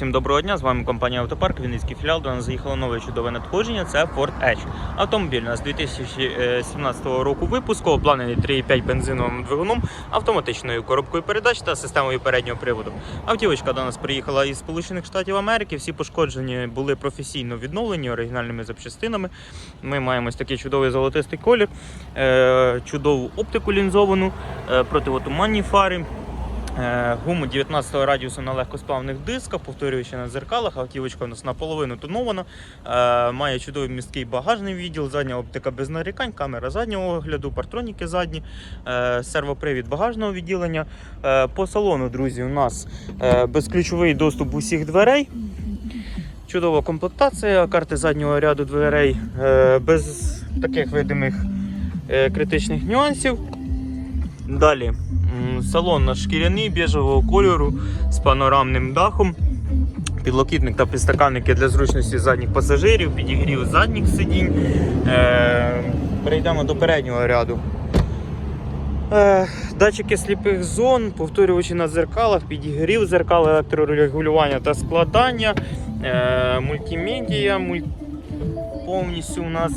Всім доброго дня, з вами компанія Автопарк, Вінницький філіал. До нас заїхало нове чудове надходження. Це Ford Edge. Автомобіль у нас 2017 року випуску, обладнаний 3,5 бензиновим двигуном, автоматичною коробкою передач та системою переднього приводу. Автівочка до нас приїхала із Сполучених Штатів Америки. Всі пошкоджені були професійно відновлені оригінальними запчастинами. Ми маємо ось такий чудовий золотистий колір, е, чудову оптику лінзовану, е, противотуманні фари. Е, Гуму 19 радіусу на легкосплавних дисках, повторюючи на дзеркалах. Автівочка у нас наполовину тонована. Е, Має чудовий місткий багажний відділ, задня оптика без нарікань, камера заднього огляду, партроніки задні, е, сервопривід багажного відділення. По салону, друзі, у нас безключовий доступ усіх дверей. Чудова комплектація, карти заднього ряду дверей без таких видимих критичних нюансів. Далі салон наш шкіряний біжевого кольору з панорамним дахом. Підлокітник та підстаканники для зручності задніх пасажирів, підігрів задніх сидінь. Е, перейдемо до переднього ряду. Е, датчики сліпих зон, повторювачі на дзеркалах, підігрів дзеркал, електрорегулювання та складання, мультимедія, муль... повністю у нас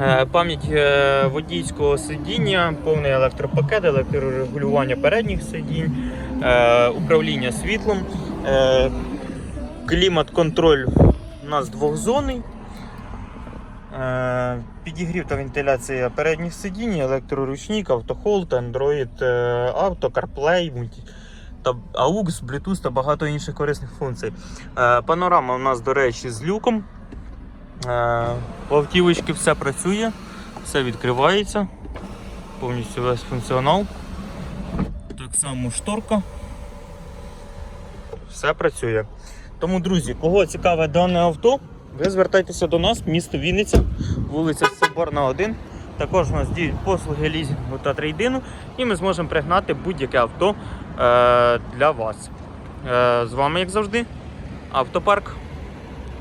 Е, Пам'ять е, водійського сидіння, повний електропакет, електрорегулювання передніх сидінь, е, управління світлом, клімат-контроль у нас двохзонний. Підігрів та вентиляція передніх сидінь, електроручник, автохолд, Android Auto, CarPlay, та AUX, Bluetooth та багато інших корисних функцій. Панорама у нас, до речі, з люком. Е, У автівочки все працює, все відкривається, повністю весь функціонал. Так само шторка. Все працює. Тому, друзі, кого цікаве дане авто, ви звертайтеся до нас, місто Вінниця, вулиця Соборна 1. Також у нас діють послуги лізінгу та трейдину, і ми зможемо пригнати будь-яке авто е, для вас. Е, з вами, як завжди, автопарк.